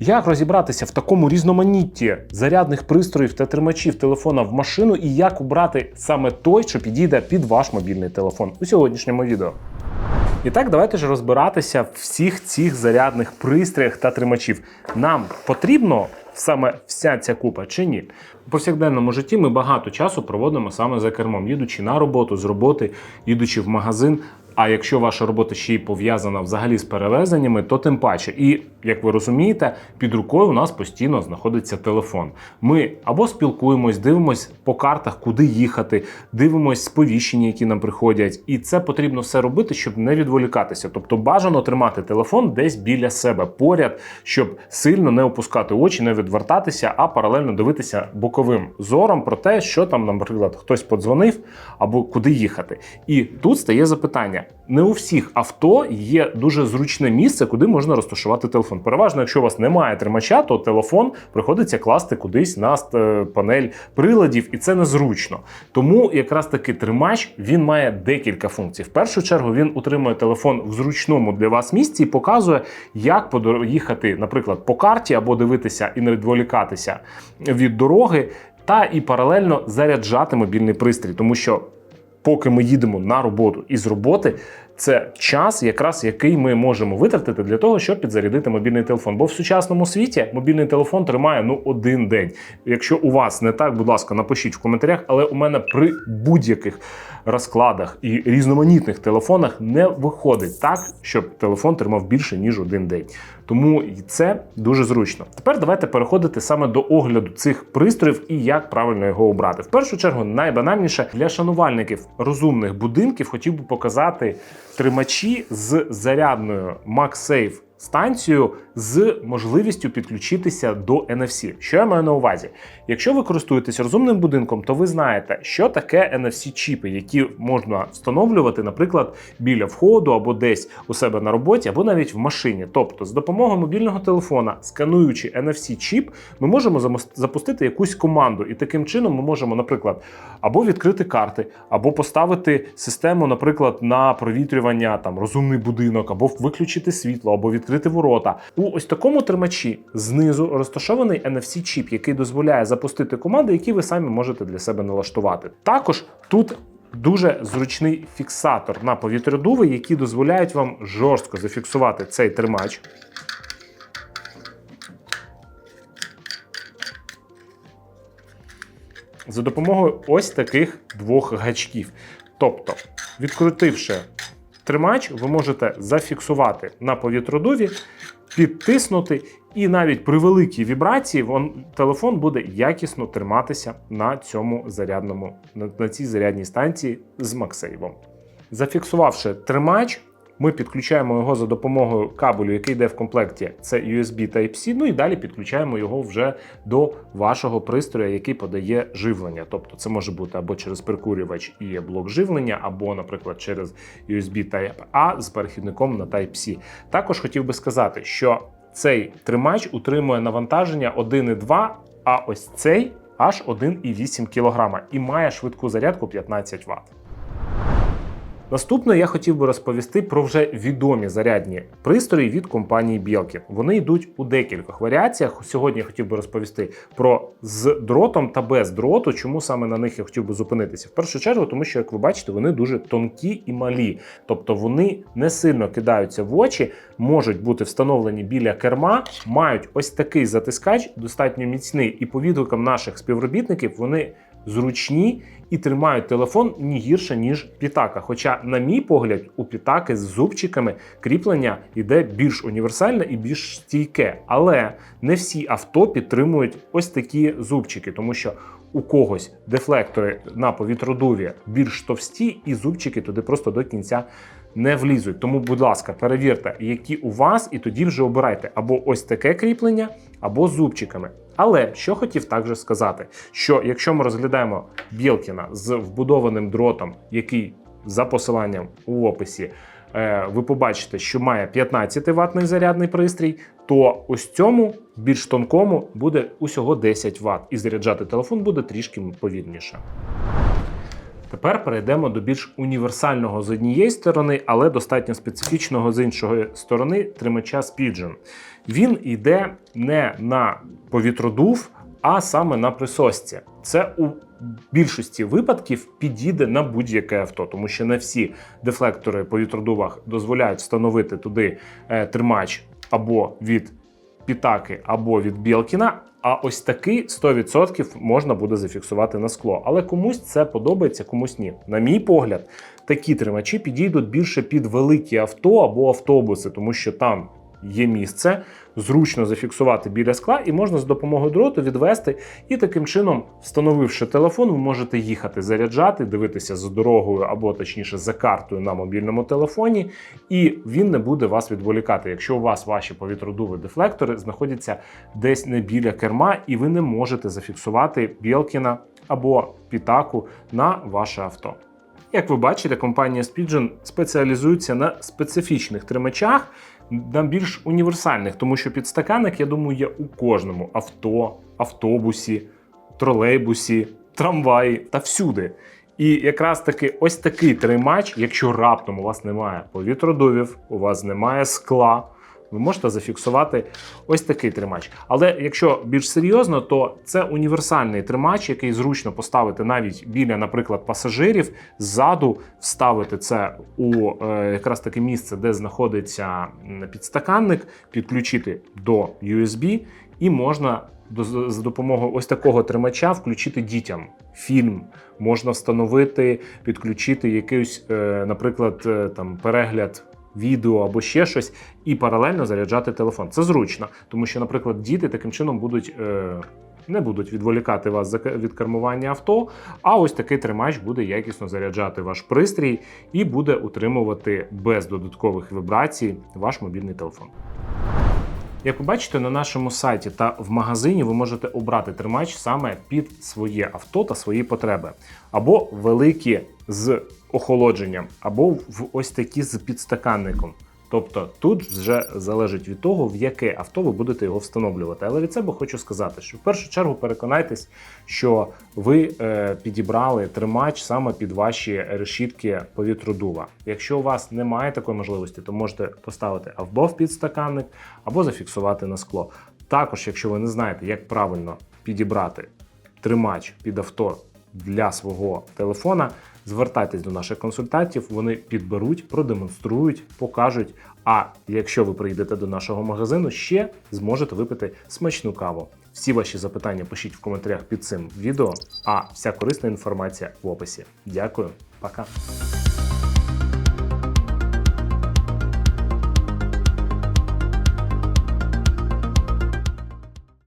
Як розібратися в такому різноманітті зарядних пристроїв та тримачів телефона в машину і як обрати саме той, що підійде під ваш мобільний телефон у сьогоднішньому відео? І так, давайте ж розбиратися в всіх цих зарядних пристроях та тримачів. Нам потрібно саме вся ця купа чи ні? У повсякденному житті ми багато часу проводимо саме за кермом, їдучи на роботу, з роботи, їдучи в магазин. А якщо ваша робота ще й пов'язана взагалі з перевезеннями, то тим паче. І як ви розумієте, під рукою у нас постійно знаходиться телефон. Ми або спілкуємось, дивимось по картах, куди їхати, дивимось сповіщення, які нам приходять. І це потрібно все робити, щоб не відволікатися. Тобто бажано тримати телефон десь біля себе, поряд, щоб сильно не опускати очі, не відвертатися, а паралельно дивитися боковим зором про те, що там, наприклад, хтось подзвонив або куди їхати. І тут стає запитання: не у всіх авто є дуже зручне місце, куди можна розташувати телефон. Переважно, якщо у вас немає тримача, то телефон приходиться класти кудись на е, панель приладів, і це незручно. Тому якраз таки тримач він має декілька функцій. В першу чергу він утримує телефон в зручному для вас місці і показує, як їхати, наприклад, по карті або дивитися і не відволікатися від дороги, та і паралельно заряджати мобільний пристрій, тому що поки ми їдемо на роботу. І з роботи, це час, якраз який ми можемо витратити для того, щоб підзарядити мобільний телефон. Бо в сучасному світі мобільний телефон тримає ну один день. Якщо у вас не так, будь ласка, напишіть в коментарях, але у мене при будь-яких розкладах і різноманітних телефонах не виходить так, щоб телефон тримав більше ніж один день. Тому це дуже зручно. Тепер давайте переходити саме до огляду цих пристроїв і як правильно його обрати. В першу чергу, найбанальніше для шанувальників розумних будинків хотів би показати тримачі з зарядною MagSafe станцію з можливістю підключитися до NFC. Що я маю на увазі? Якщо ви користуєтесь розумним будинком, то ви знаєте, що таке NFC-чіпи, які можна встановлювати, наприклад, біля входу або десь у себе на роботі, або навіть в машині. Тобто, з допомогою мобільного телефона, скануючи NFC-чіп, ми можемо запустити якусь команду, і таким чином ми можемо, наприклад, або відкрити карти, або поставити систему, наприклад, на провітрювання там розумний будинок, або виключити світло, або відкрити ворота. У ось такому тримачі знизу розташований NFC-чіп, який дозволяє запустити команди, які ви самі можете для себе налаштувати. Також тут Дуже зручний фіксатор на повітрядуви, які дозволяють вам жорстко зафіксувати цей тримач. За допомогою ось таких двох гачків. Тобто, відкрутивши тримач, ви можете зафіксувати на повітродуві, підтиснути, і навіть при великій вібрації вон, телефон буде якісно триматися на цьому зарядному, на, цій зарядній станції з Максейвом. Зафіксувавши тримач, ми підключаємо його за допомогою кабелю, який йде в комплекті, це USB Type-C, ну і далі підключаємо його вже до вашого пристрою, який подає живлення. Тобто це може бути або через прикурювач і блок живлення, або, наприклад, через USB Type-A з перехідником на Type-C. Також хотів би сказати, що цей тримач утримує навантаження 1,2, а ось цей аж 1,8 кг і має швидку зарядку 15 Вт. Наступне я хотів би розповісти про вже відомі зарядні пристрої від компанії Belkin. Вони йдуть у декількох варіаціях. Сьогодні я хотів би розповісти про з дротом та без дроту. Чому саме на них я хотів би зупинитися? В першу чергу, тому що, як ви бачите, вони дуже тонкі і малі, тобто вони не сильно кидаються в очі, можуть бути встановлені біля керма, мають ось такий затискач, достатньо міцний, і по відгукам наших співробітників вони зручні і тримають телефон не гірше, ніж пітака. Хоча, на мій погляд, у пітаки з зубчиками кріплення йде більш універсальне і більш стійке. Але не всі авто підтримують ось такі зубчики, тому що у когось дефлектори на повітродуві більш товсті, і зубчики туди просто до кінця. Не влізуть, тому, будь ласка, перевірте, які у вас, і тоді вже обирайте або ось таке кріплення, або зубчиками. Але що хотів також сказати, що якщо ми розглядаємо Білкіна з вбудованим дротом, який за посиланням у описі, е, ви побачите, що має 15 ватний зарядний пристрій, то ось цьому більш тонкому буде усього 10 Вт, і заряджати телефон буде трішки повільніше. Тепер перейдемо до більш універсального з однієї сторони, але достатньо специфічного з іншої сторони тримача Spigen. Він йде не на повітродув, а саме на присосці. Це у більшості випадків підійде на будь-яке авто, тому що не всі дефлектори по вітродувах дозволяють встановити туди е, тримач або від Пітаки або від Білкіна. А ось такий 100% можна буде зафіксувати на скло. Але комусь це подобається, комусь ні. На мій погляд, такі тримачі підійдуть більше під великі авто або автобуси, тому що там є місце, зручно зафіксувати біля скла, і можна з допомогою дроту відвести. І таким чином, встановивши телефон, ви можете їхати заряджати, дивитися за дорогою або точніше за картою на мобільному телефоні, і він не буде вас відволікати, якщо у вас ваші повітродуви дефлектори знаходяться десь не біля керма, і ви не можете зафіксувати Білкіна або Пітаку на ваше авто. Як ви бачите, компанія Spigen спеціалізується на специфічних тримачах, на більш універсальних, тому що підстаканник, я думаю, є у кожному авто, автобусі, тролейбусі, трамваї та всюди. І якраз таки ось такий тримач, якщо раптом у вас немає повітродувів, у вас немає скла, ви можете зафіксувати ось такий тримач. Але якщо більш серйозно, то це універсальний тримач, який зручно поставити навіть біля, наприклад, пасажирів, ззаду вставити це у е, якраз таке місце, де знаходиться підстаканник, підключити до USB, і можна за допомогою ось такого тримача включити дітям фільм. Можна встановити, підключити якийсь, е, наприклад, е, там перегляд відео або ще щось, і паралельно заряджати телефон. Це зручно, тому що, наприклад, діти таким чином будуть. е, Не будуть відволікати вас від кермування авто, а ось такий тримач буде якісно заряджати ваш пристрій і буде утримувати без додаткових вібрацій ваш мобільний телефон. Як ви бачите, на нашому сайті та в магазині ви можете обрати тримач саме під своє авто та свої потреби, або великі з охолодженням, або в ось такі з підстаканником. Тобто тут вже залежить від того, в яке авто ви будете його встановлювати. Але від себе хочу сказати, що в першу чергу переконайтесь, що ви е, підібрали тримач саме під ваші решітки повітродува. Якщо у вас немає такої можливості, то можете поставити або в підстаканник, або зафіксувати на скло. Також, якщо ви не знаєте, як правильно підібрати тримач під авто для свого телефона, звертайтесь до наших консультантів, вони підберуть, продемонструють, покажуть. А якщо ви прийдете до нашого магазину, ще зможете випити смачну каву. Всі ваші запитання пишіть в коментарях під цим відео, а вся корисна інформація в описі. Дякую, пока.